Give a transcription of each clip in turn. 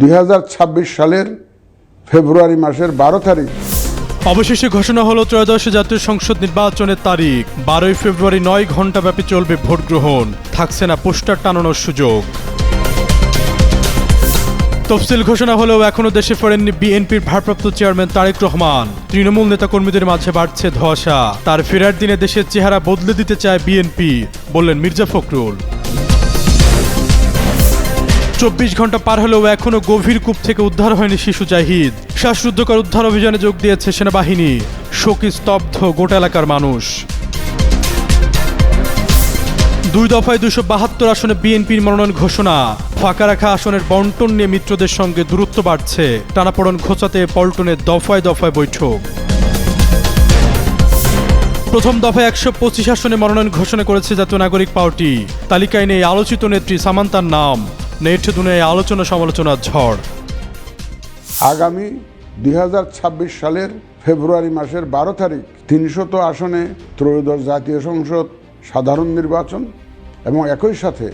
দুই হাজার ছাব্বিশ সালের ফেব্রুয়ারি মাসের বারো তারিখ। অবশেষে ঘোষণা হলো ত্রয়োদশ জাতীয় সংসদ নির্বাচনের তারিখ। বারোই ফেব্রুয়ারি নয় ঘন্টাব্যাপী চলবে ভোট গ্রহণ। থাকছে না পোস্টার টানানোর সুযোগ। তফসিল ঘোষণা হলেও এখনও দেশে ফেরেননি বিএনপির ভারপ্রাপ্ত চেয়ারম্যান তারেক রহমান। তৃণমূল নেতাকর্মীদের মাঝে বাড়ছে ধোঁয়াশা। তার ফেরার দিনে দেশের চেহারা বদলে দিতে চায় বিএনপি, বললেন মির্জা ফখরুল। চব্বিশ ঘণ্টা পার হলেও এখনও গভীর কূপ থেকে উদ্ধার হয়নি শিশু জাহিদ। শ্বাসরুদ্ধকর উদ্ধার অভিযানে যোগ দিয়েছে সেনাবাহিনী। শোকে স্তব্ধ গোটা এলাকার মানুষ। দুই দফায় দুশো বাহাত্তর আসনে বিএনপির মনোনয়ন ঘোষণা। ফাঁকা রাখা আসনের বন্টন নিয়ে মিত্রদের সঙ্গে দূরত্ব বাড়ছে। টানাপড়ন খোঁচাতে পল্টনের দফায় দফায় বৈঠক। প্রথম দফায় একশো পঁচিশ আসনে মনোনয়ন ঘোষণা করেছে জাতীয় নাগরিক পার্টি। তালিকায় নেই আলোচিত নেত্রী সামান্তার নাম। নেট দুনিয়ায় আলোচনা সমালোচনার ঝড়। আগামী দু হাজার ছাব্বিশ সালের ফেব্রুয়ারি মাসের বারো তারিখ তিনশত আসনে ত্রয়োদশ জাতীয় সংসদ সাধারণ নির্বাচন এবং একই সাথে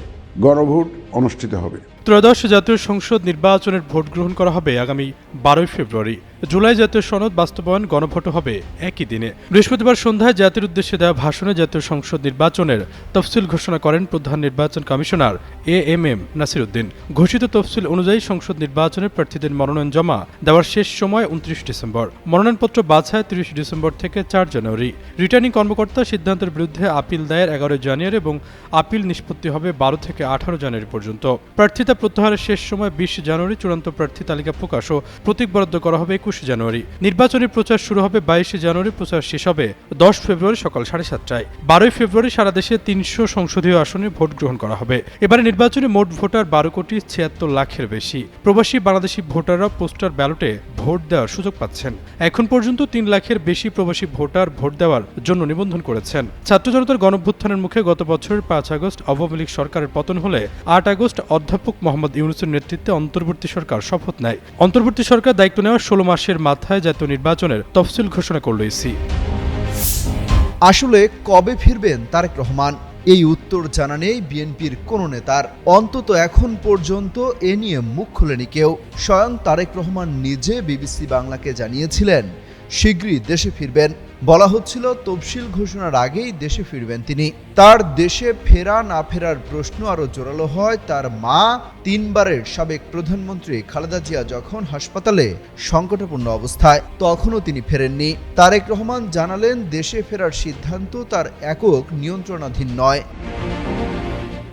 গণভোট অনুষ্ঠিত হবে। ত্রয়োদশ জাতীয় সংসদ নির্বাচনের ভোট গ্রহণ করা হবে আগামী বারোই ফেব্রুয়ারি। জুলাই জাতীয় সনদ বাস্তবায়ন গণভোট হবে একই দিনে। বৃহস্পতিবার সন্ধ্যায় জাতির উদ্দেশ্যে দেওয়া ভাষণে জাতীয় সংসদ নির্বাচনের তফসিল ঘোষণা করেন প্রধান নির্বাচন commissioner A M M Nasir Uddin ঘোষিত তফসিল অনুযায়ী সংসদ নির্বাচনের প্রার্থীদের মনোনয়ন জমা দেওয়ার শেষ সময় উনত্রিশ ডিসেম্বর। মনোনয়নপত্র বাছায় তিরিশ ডিসেম্বর থেকে চার জানুয়ারি। রিটার্নিং কর্মকর্তা সিদ্ধান্তের বিরুদ্ধে আপিল দায়ের এগারো জানুয়ারি এবং আপিল নিষ্পত্তি হবে বারো থেকে আঠারো জানুয়ারি পর্যন্ত। প্রার্থিতা প্রত্যাহারের শেষ সময় বিশ জানুয়ারি চূড়ান্ত প্রার্থী তালিকা প্রকাশ ও প্রতীক বরাদ্দ করা হবে একুশে জানুয়ারি। নির্বাচনী প্রচার শুরু হবে বাইশে জানুয়ারি, প্রচার শেষ হবে দশ ফেব্রুয়ারি সকাল সাড়ে সাতটায়। বারোই ফেব্রুয়ারি সারা দেশে তিনশো সংসদীয় আসনে ভোট গ্রহণ করা হবে। এবারে নির্বাচনে মোট ভোটার বারো কোটি ছিয়াত্তর লাখের বেশি। প্রবাসী বাংলাদেশি ভোটাররা পোস্টার ব্যালটে ভোট দেওয়ার সুযোগ পাচ্ছেন। এখন পর্যন্ত তিন লাখের বেশি প্রবাসী ভোটার ভোট দেওয়ার জন্য নিবন্ধন করেছেন। ছাত্র জনতার গণভ্যুত্থানের মুখে গত বছরের পাঁচ আগস্ট আওয়ামী লীগ সরকারের পতন হলে আট আগস্ট অধ্যাপক মোহাম্মদ ইউনুসের নেতৃত্বে অন্তর্বর্তী সরকার শপথ নেয়। অন্তর্বর্তী সরকার দায়িত্ব নেওয়ার ষোলো মাসের মাথায় জাতীয় নির্বাচনের তফসিল ঘোষণা করল ইসি আসলে কবে ফিরবেন তারেক রহমান? এই উত্তর জানা নেই বিএনপির কোনো নেতার। অন্তত এখন পর্যন্ত এ নিয়ে মুখ খোলেনি কেউ। স্বয়ং তারেক রহমান নিজে বিবিসি বাংলাকে জানিয়েছিলেন। শীঘ্রই দেশে ফিরবেন। বলা হচ্ছিল, তফসিল ঘোষণার আগেই দেশে ফিরবেন তিনি। তার দেশে ফেরা না ফেরার প্রশ্ন আরও জোরালো হয়। তার মা তিনবারের সাবেক প্রধানমন্ত্রী খালেদা জিয়া যখন হাসপাতালে সংকটাপন্ন অবস্থায়, তখনও তিনি ফেরেননি। তারেক রহমান জানালেন, দেশে ফেরার সিদ্ধান্ত তার একক নিয়ন্ত্রণাধীন নয়।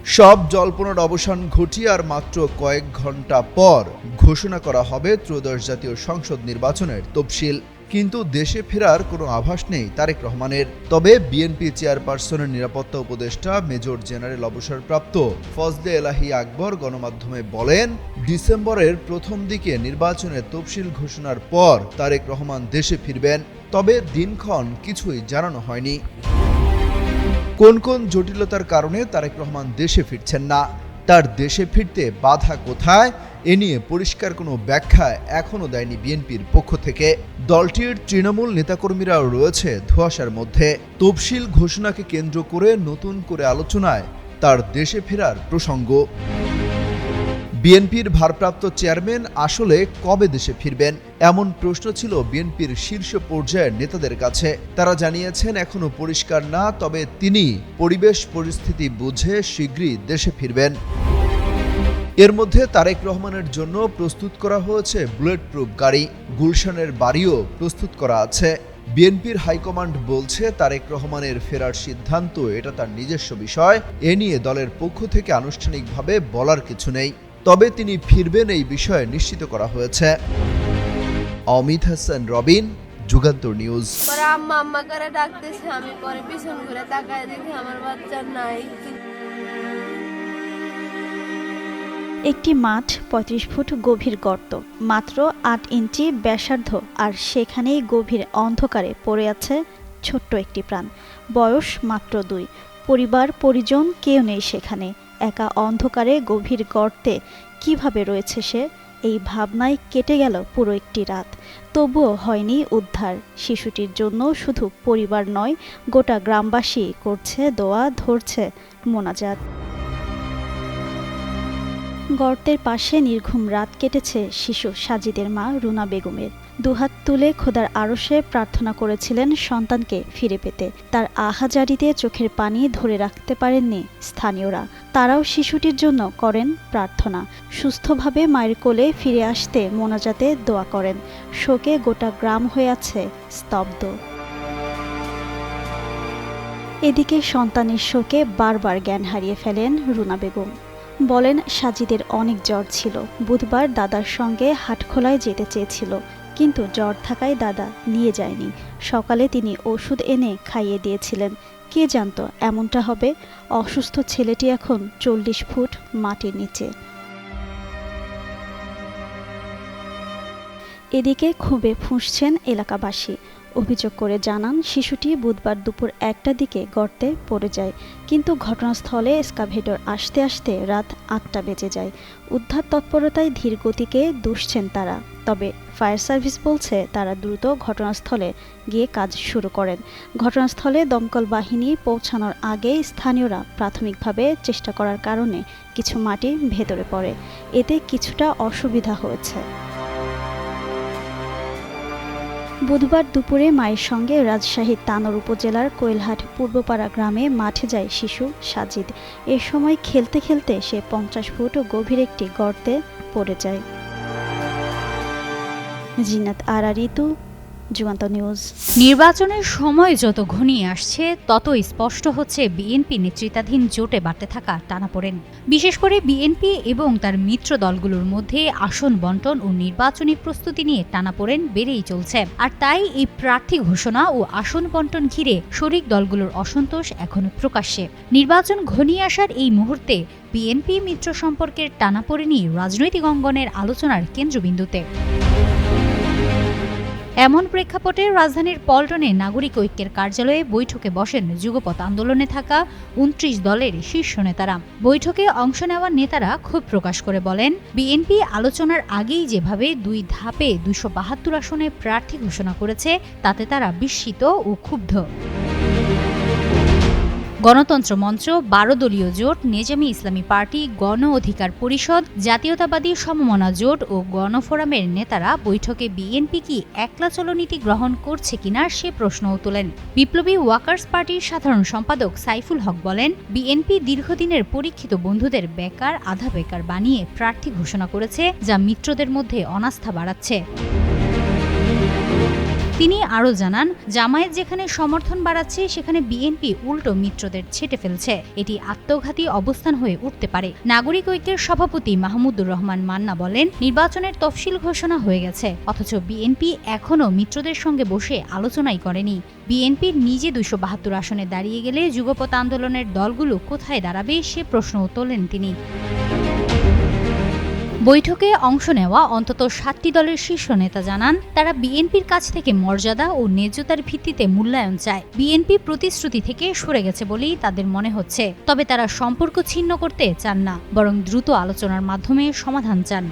সব জল্পনার অবসান ঘটিয়ে আর মাত্র কয়েক ঘণ্টা পর ঘোষণা করা হবে ত্রয়োদশ জাতীয় সংসদ নির্বাচনের তফসিল। কিন্তু দেশে ফেরার কোনো আভাস নেই তারেক রহমানের। তবে বিএনপি চেয়ারপারসনের নিরাপত্তা উপদেষ্টা মেজর জেনারেল অবসরপ্রাপ্ত ফজলে এলাহি আকবর গণমাধ্যমে বলেন, ডিসেম্বরের প্রথম দিকে নির্বাচনের তফসিল ঘোষণার পর তারেক রহমান দেশে ফিরবেন, তবে দিনক্ষণ কিছুই জানানো হয়নি। কোন কোন জটিলতার কারণে তারেক রহমান দেশে ফিরছেন না? তার দেশে ফিরতে বাধা কোথায়? এ নিয়ে পরিষ্কার কোনো ব্যাখ্যা এখনও দেয়নি বিএনপির পক্ষ থেকে। দলটির তৃণমূল নেতাকর্মীরাও রয়েছে ধোঁয়াশার মধ্যে। তফসিল ঘোষণাকে কেন্দ্র করে নতুন করে আলোচনায় তার দেশে ফেরার প্রসঙ্গ। বিএনপির ভারপ্রাপ্ত চেয়ারম্যান আসলে কবে দেশে ফিরবেন? এমন প্রশ্ন ছিল বিএনপির শীর্ষ পর্যায়ের নেতাদের কাছে। তারা জানিয়েছেন এখনও পরিষ্কার না, তবে তিনি পরিবেশ পরিস্থিতি বুঝে শীঘ্রই দেশে ফিরবেন। এর মধ্যে তারেক রহমানের জন্য প্রস্তুত করা হয়েছে বুলেট প্রুফ গাড়ি। গুলশানের বাড়িও প্রস্তুত করা আছে। বিএনপির হাইকমান্ড বলছে তারেক রহমানের ফেরার সিদ্ধান্ত, এটা তার নিজস্ব বিষয়। এ নিয়ে দলের পক্ষ থেকে আনুষ্ঠানিকভাবে বলার কিছু নেই। তবে তিনি ফিরবেন এই বিষয়ে নিশ্চিত করা হয়েছে। অমিত হাসান, রবিন, যুগান্তর নিউজ। আম্মা আম্মা করে ডাকতেছে, আমি পরে পিছন ঘুরে তাকায় দেখি আমার বাচ্চা নাই। একটি মাঠ ৩৫ ফুট গভীর গর্ত, মাত্র আট ইঞ্চি ব্যাসার্ধ, আর সেখানেই গভীর অন্ধকারে পড়ে আছে ছোট্ট একটি প্রাণ। বয়স মাত্র দুই। পরিবার, পরিজন কেউ নেই সেখানে। একা অন্ধকারে গভীর গর্তে কীভাবে রয়েছে সে? এই ভাবনায় কেটে গেল পুরো একটি রাত। তবুও হয়নি উদ্ধার। শিশুটির জন্য শুধু পরিবার নয়, গোটা গ্রামবাসী করছে, দোয়া ধরছে মোনাজাত। গর্তের পাশে নির্ঘুম রাত কেটেছে শিশু সাজিদের মা রুনা বেগমের। দুহাত তুলে খোদার আরশে প্রার্থনা করেছিলেন সন্তানকে ফিরে পেতে। তার আহাজারিতে চোখের পানি ধরে রাখতে পারেননি স্থানীয়রা। তারাও শিশুটির জন্য করেন প্রার্থনা। সুস্থভাবে মায়ের কোলে ফিরে আসতে মোনাজাতে দোয়া করেন। শোকে গোটা গ্রাম হয়ে আছে স্তব্ধ। এদিকে সন্তানের শোকে বারবার জ্ঞান হারিয়ে ফেলেন রুনা বেগম। বলেন, সাজিদের অনেক জ্বর ছিল। বুধবার দাদার সঙ্গে হাটখোলায় যেতে চেয়েছিল। কিন্তু জ্বর থাকায় দাদা নিয়ে যায়নি। সকালে তিনি ওষুধ এনে খাইয়ে দিয়েছিলেন। কে জানতো, এমনটা হবে? অসুস্থ ছেলেটি এখন চল্লিশ ফুট মাটির নিচে। এদিকে ক্ষোভে ফুঁসছেন এলাকাবাসী। অভিযোগ করে জানান, শিশুটি বুধবার দুপুর একটা দিকে গর্তে পড়ে যায়। কিন্তু ঘটনাস্থলে এসকাভেটর আসতে আসতে রাত আটটা বেজে যায়। উদ্ধার তৎপরতায় ধীর গতিকে দুষছেন তারা। তবে ফায়ার সার্ভিস বলছে, তারা দ্রুত ঘটনাস্থলে গিয়ে কাজ শুরু করেন। ঘটনাস্থলে দমকল বাহিনী পৌঁছানোর আগে স্থানীয়রা প্রাথমিকভাবে চেষ্টা করার কারণে কিছু মাটি ভেতরে পড়ে। এতে কিছুটা অসুবিধা হয়েছে। বুধবার দুপুরে মায়ের সঙ্গে রাজশাহীর তানোর উপজেলার কোয়েলহাট পূর্বপাড়া গ্রামে মাঠে যায় শিশু সাজিদ। এ সময় খেলতে খেলতে সে পঞ্চাশ ফুট গভীর একটি গর্তে পড়ে যায়। জিনাত আরা, ঋতু যুগান্ত নিউজ। নির্বাচনের সময় যত ঘনিয়ে আসছে তত স্পষ্ট হচ্ছে বিএনপি নেতৃত্বাধীন জোটে বাড়তে থাকা টানাপোড়েন। বিশেষ করে বিএনপি এবং তার মিত্র দলগুলোর মধ্যে আসন বন্টন ও নির্বাচনী প্রস্তুতি নিয়ে টানাপোড়েন বেড়েই চলছে। আর তাই এই প্রার্থী ঘোষণা ও আসন বন্টন ঘিরে শরিক দলগুলোর অসন্তোষ এখনও প্রকাশ্যে। নির্বাচন ঘনিয়ে আসার এই মুহূর্তে বিএনপি মিত্র সম্পর্কের টানাপোড়েনই রাজনৈতিক অঙ্গনের আলোচনার কেন্দ্রবিন্দুতে। এমন প্রেক্ষাপটে রাজধানীর পল্টনে নাগরিক ঐক্যের কার্যালয়ে বৈঠকে বসেন যুগপথ আন্দোলনে থাকা উনত্রিশ দলের শীর্ষ নেতারা। বৈঠকে অংশ নেওয়া নেতারা ক্ষোভ প্রকাশ করে বলেন, বিএনপি আলোচনার আগেই যেভাবে দুই ধাপে দুশো বাহাত্তর আসনে প্রার্থী ঘোষণা করেছে, তাতে তারা বিস্মিত ও ক্ষুব্ধ। গণতন্ত্র মঞ্চ, বারো দলীয় জোট, নেজামি ইসলামী পার্টি, গণ অধিকার পরিষদ, জাতীয়তাবাদী সমমনা জোট ও গণফোরামের নেতারা বৈঠকে বিএনপি কি একলা চলনীতি গ্রহণ করছে কিনা সে প্রশ্নও তোলেন। বিপ্লবী ওয়াকার্স পার্টির সাধারণ সম্পাদক সাইফুল হক বলেন, বিএনপি দীর্ঘদিনের পরীক্ষিত বন্ধুদের বেকার, আধা বেকার বানিয়ে প্রার্থী ঘোষণা করেছে, যা মিত্রদের মধ্যে অনাস্থা বাড়াচ্ছে। তিনি আরও জানান, জামায়াত যেখানে সমর্থন বাড়াচ্ছে, সেখানে বিএনপি উল্টো মিত্রদের ছেটে ফেলছে। এটি আত্মঘাতী অবস্থান হয়ে উঠতে পারে। নাগরিক ঐক্যের সভাপতি মাহমুদুর রহমান মান্না বলেন, নির্বাচনের তফসিল ঘোষণা হয়ে গেছে। অথচ বিএনপি এখনও মিত্রদের সঙ্গে বসে আলোচনাই করেনি। বিএনপির নিজে দুশো বাহাত্তর আসনে দাঁড়িয়ে গেলে যুগপথ আন্দোলনের দলগুলো কোথায় দাঁড়াবে, সে প্রশ্নও তোলেন তিনি। বৈঠকে অংশ নেওয়া অন্তত সাতটি দলের শীর্ষ নেতা জানান, তারা বিএনপির কাছ থেকে মর্যাদা ও ন্যায্যতার ভিত্তিতে মূল্যায়ন চায়। বিএনপি প্রতিশ্রুতি থেকে সরে গেছে বলেই তাদের মনে হচ্ছে, তবে তারা সম্পর্ক ছিন্ন করতে চান না, বরং দ্রুত আলোচনার মাধ্যমে সমাধান চান।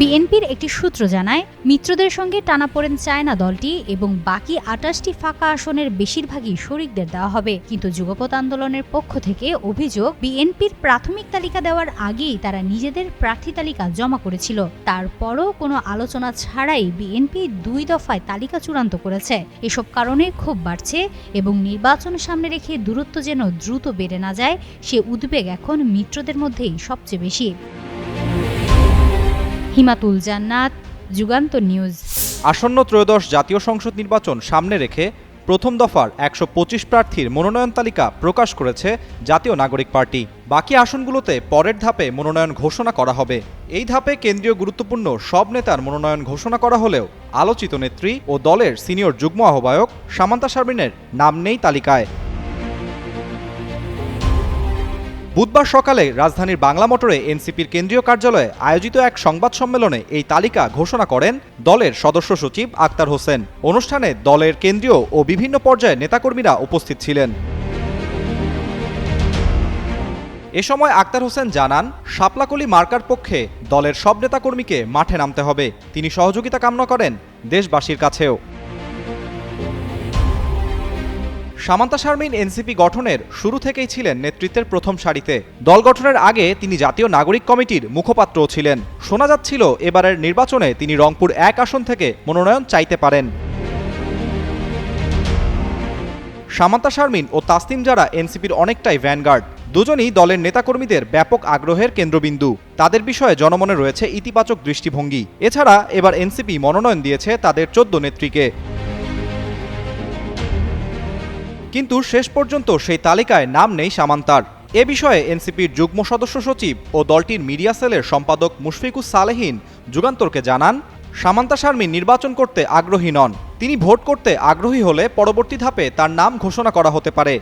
বিএনপির একটি সূত্র জানায়, মিত্রদের সঙ্গে টানাপোড়েন চায় না দলটি এবং বাকি আটাশটি ফাঁকা আসনের বেশিরভাগই শরিকদের দেওয়া হবে। কিন্তু যুগপৎ আন্দোলনের পক্ষ থেকে অভিযোগ, বিএনপির প্রাথমিক তালিকা দেওয়ার আগেই তারা নিজেদের প্রার্থী তালিকা জমা করেছিল। তারপরও কোনো আলোচনা ছাড়াই বিএনপি দুই দফায় তালিকা চূড়ান্ত করেছে। এসব কারণে ক্ষোভ বাড়ছে এবং নির্বাচন সামনে রেখে দূরত্ব যেন দ্রুত বেড়ে না যায়, সে উদ্বেগ এখন মিত্রদের মধ্যেই সবচেয়ে বেশি। হিমাতুল জান্নাত যুগান্তর নিউজ। আসন্ন ত্রয়োদশ জাতীয় সংসদ নির্বাচন সামনে রেখে প্রথম দফার একশো পঁচিশ প্রার্থীর মনোনয়ন তালিকা প্রকাশ করেছে জাতীয় নাগরিক পার্টি। বাকি আসনগুলোতে পরের ধাপে মনোনয়ন ঘোষণা করা হবে। এই ধাপে কেন্দ্রীয় গুরুত্বপূর্ণ সব নেতার মনোনয়ন ঘোষণা করা হলেও আলোচিত নেত্রী ও দলের সিনিয়র যুগ্ম আহ্বায়ক সামান্তা শারমিনের নাম নেই তালিকায়। বুধবার সকালে রাজধানীর বাংলা মোটরে এনসিপির কেন্দ্রীয় কার্যালয়ে আয়োজিত এক সংবাদ সম্মেলনে এই তালিকা ঘোষণা করেন দলের সদস্য সচিব আক্তার হোসেন। অনুষ্ঠানে দলের কেন্দ্রীয় ও বিভিন্ন পর্যায়ে নেতাকর্মীরা উপস্থিত ছিলেন। এ সময় আক্তার হোসেন জানান, শাপলাকলি মার্কার পক্ষে দলের সব নেতাকর্মীকে মাঠে নামতে হবে। তিনি সহযোগিতা কামনা করেন দেশবাসীর কাছেও। সামান্তা শারমিন এনসিপি গঠনের শুরু থেকেই ছিলেন নেতৃত্বের প্রথম সারিতে। দল গঠনের আগে তিনি জাতীয় নাগরিক কমিটির মুখপাত্রও ছিলেন। শোনা যাচ্ছিল এবারের নির্বাচনে তিনি রংপুর এক আসন থেকে মনোনয়ন চাইতে পারেন। সামান্তা শারমিন ও তাসনিম যারা এনসিপির অনেকটাই ভ্যানগার্ড। দুজনই দলের নেতাকর্মীদের ব্যাপক আগ্রহের কেন্দ্রবিন্দু। তাদের বিষয়ে জনমনে রয়েছে ইতিবাচক দৃষ্টিভঙ্গি। এছাড়া এবার এনসিপি মনোনয়ন দিয়েছে তাদের চোদ্দ নেত্রীকে। কিন্তু শেষ পর্যন্ত সেই তালিকায় নাম নেই সামান্তার। এ বিষয়ে এনসিপির যুগ্ম সদস্য সচিব ও দলটির মিডিয়া সেলের সম্পাদক মুশফিকুস সালেহীন যুগান্তরকে জানান, সামান্তা শারমিন নির্বাচন করতে আগ্রহী নন। তিনি ভোট করতে আগ্রহী হলে পরবর্তী ধাপে তার নাম ঘোষণা করা হতে পারে।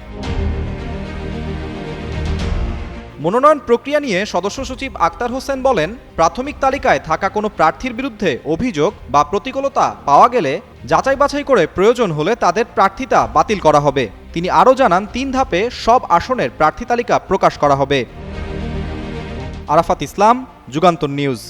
মনোনয়ন প্রক্রিয়া নিয়ে সদস্য সচিব আক্তার হোসেন বলেন, প্রাথমিক তালিকায় থাকা কোনো প্রার্থীর বিরুদ্ধে অভিযোগ বা প্রতিকূলতা পাওয়া গেলে যাচাই বাছাই করে প্রয়োজন হলে তাদের প্রার্থিতা বাতিল করা হবে। তিনি আরও জানান, তিন ধাপে সব আসনের প্রার্থী তালিকা প্রকাশ করা হবে। আরাফাত ইসলাম, যুগান্তর নিউজ।